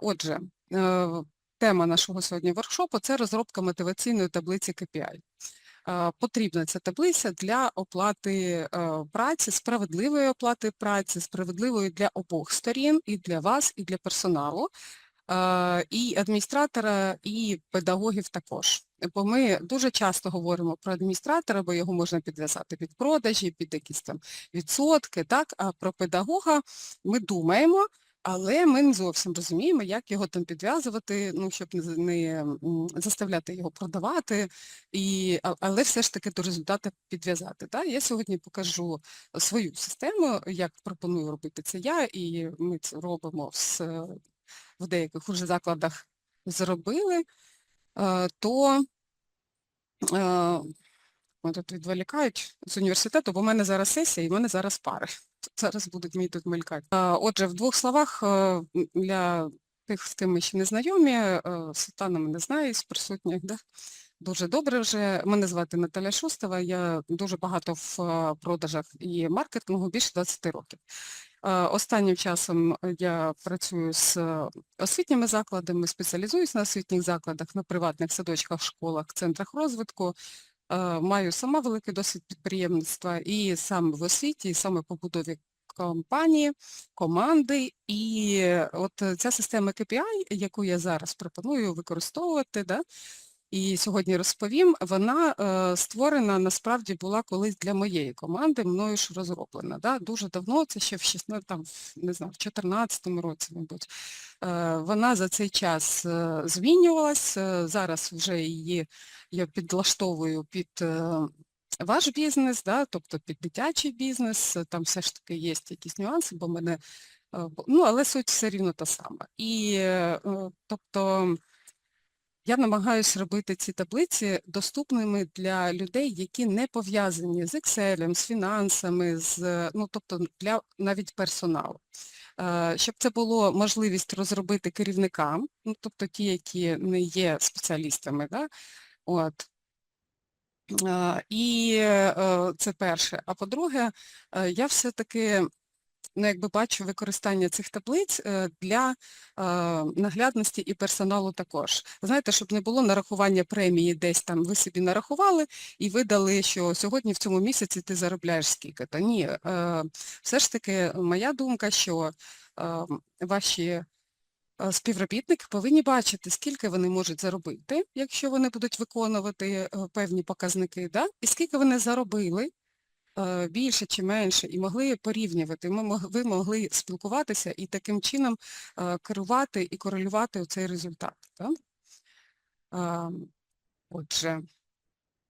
Отже, е, тема нашого сьогодні воркшопу це розробка мотиваційної таблиці KPI. Е, Потрібна ця таблиця для оплати е, праці, справедливої оплати праці, справедливої для обох сторін, і для вас, і для персоналу, і адміністратора, і педагогів також. Бо ми дуже часто говоримо про адміністратора, бо його можна підв'язати під продажі, під якісь там відсотки, так, а про педагога ми думаємо, але ми не зовсім розуміємо, як його там підв'язувати, ну, щоб не, не заставляти його продавати, і, але все ж таки до результату підв'язати. Я сьогодні покажу свою систему, як пропоную робити це я, і ми це робимо з, в деяких уже закладах зробили, Е, то е, тут відволікають з університету, бо в мене зараз сесія і в мене зараз пари. Зараз будуть мені тут мелькати. Отже, в двох словах е, для тих, ким ми ще не знайомі, е, Світлана мене знає з присутніх, да? дуже добре вже. Мене звати Наталя Шустова, я дуже багато в е, продажах і маркетингу, більше 20 років. Е, Останнім часом я працюю з е, освітніми закладами, спеціалізуюсь на освітніх закладах, на приватних садочках, школах, центрах розвитку. Е, Маю сама великий досвід підприємництва і саме в освіті, і саме побудові компанії, команди. І е, от е, ця система KPI, яку я зараз пропоную використовувати, да, і сьогодні розповім, вона е, створена насправді була колись для моєї команди, мною ж розроблена. Да? Дуже давно, це ще в 16, там, не знаю, в 14 році, мабуть. Е, вона за цей час е, змінювалась, е, зараз вже її я підлаштовую під е, ваш бізнес, да? тобто під дитячий бізнес, там все ж таки є якісь нюанси, бо мене, е, ну, але суть все рівно та сама. І, е, е, тобто, я намагаюся робити ці таблиці доступними для людей, які не пов'язані з Excel, з фінансами, з, ну, тобто для навіть персоналу. Е, Щоб це було можливість розробити керівникам, ну, тобто ті, які не є спеціалістами, да? От. Е, І е, це перше. А по-друге, я все-таки ну, якби бачу використання цих таблиць е, для е, наглядності і персоналу також. Знаєте, щоб не було нарахування премії десь там, ви собі нарахували і видали, що сьогодні в цьому місяці ти заробляєш скільки. Та ні, е, все ж таки моя думка, що ваші співробітники повинні бачити, скільки вони можуть заробити, якщо вони будуть виконувати певні показники, да? і скільки вони заробили, більше чи менше, і могли порівнювати. Ми Ви могли спілкуватися і таким чином е, керувати і корелювати цей результат. Так? Отже,